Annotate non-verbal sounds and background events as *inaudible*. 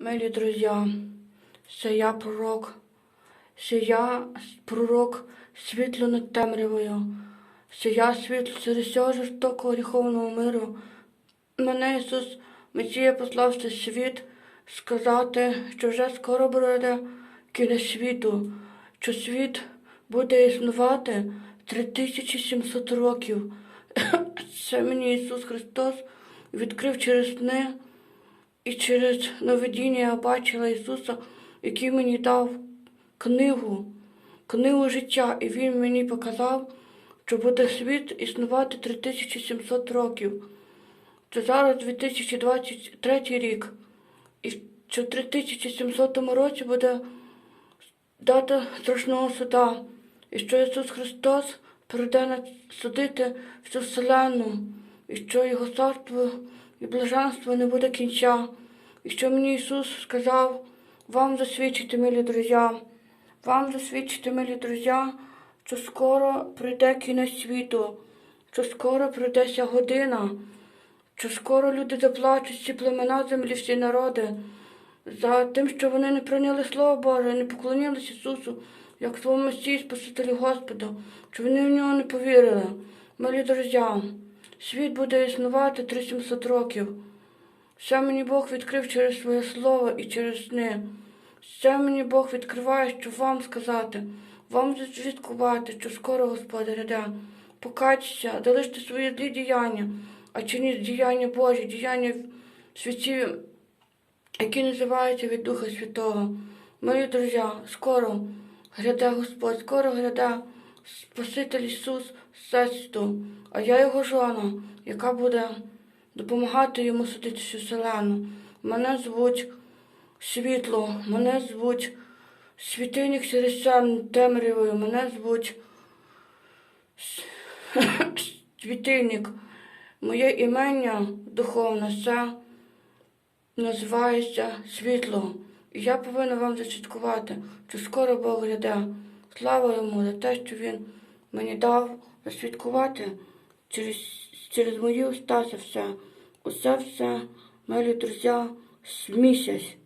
Милі друзі, це я пророк, це я пророк світло над темрявою, це я світло серед всього жорстокого гріховного миру. Мене Ісус Месія послав цей світ сказати, що вже скоро буде кінець світу, що світ буде існувати 3700 років. *coughs* Це мені Ісус Христос відкрив через сни. І через новидіння я бачила Ісуса, який мені дав книгу, книгу життя, і Він мені показав, що буде світ існувати 3700 років. Це зараз 2023 рік. І що в 3700 році буде дата страшного суда. І що Ісус Христос прийде судити всю вселену, і що Його царство і блаженство не буде кінця. І що мені Ісус сказав вам засвідчити, милі друзі, вам засвідчити, милі друзі, що скоро прийде кінець світу, що скоро прийде ця година, що скоро люди заплачуть всі племена землі, всі народи, за тим, що вони не прийняли Слово Боже, не поклонились Ісусу, як своєму Месії, Спасителю Господу, що вони в нього не повірили. Милі друзі, світ буде існувати 3700 років. Все мені Бог відкрив через своє слово і через сни. Все мені Бог відкриває, щоб вам сказати, вам звідкувати, що скоро Господь ряде. Покайтеся, залиште свої злі діяння, а чиніть діяння Божі, діяння святів, які називаються від Духа Святого. Мої друзі, скоро гряде Господь, скоро гряде Спаситель Ісус Сесту, а я його жона, яка буде допомагати йому судити всю вселену. Мене звуть Світло, мене звуть Світильник через темрявою, мене звуть *clears throat* Світильник. Моє імення духовне це називається світло. І я повинна вам зачіткувати, що скоро Бог гляде. Слава йому за те, що він мені дав засвідкувати через, через мої уста це все. Усе все, милі друзі, місяць.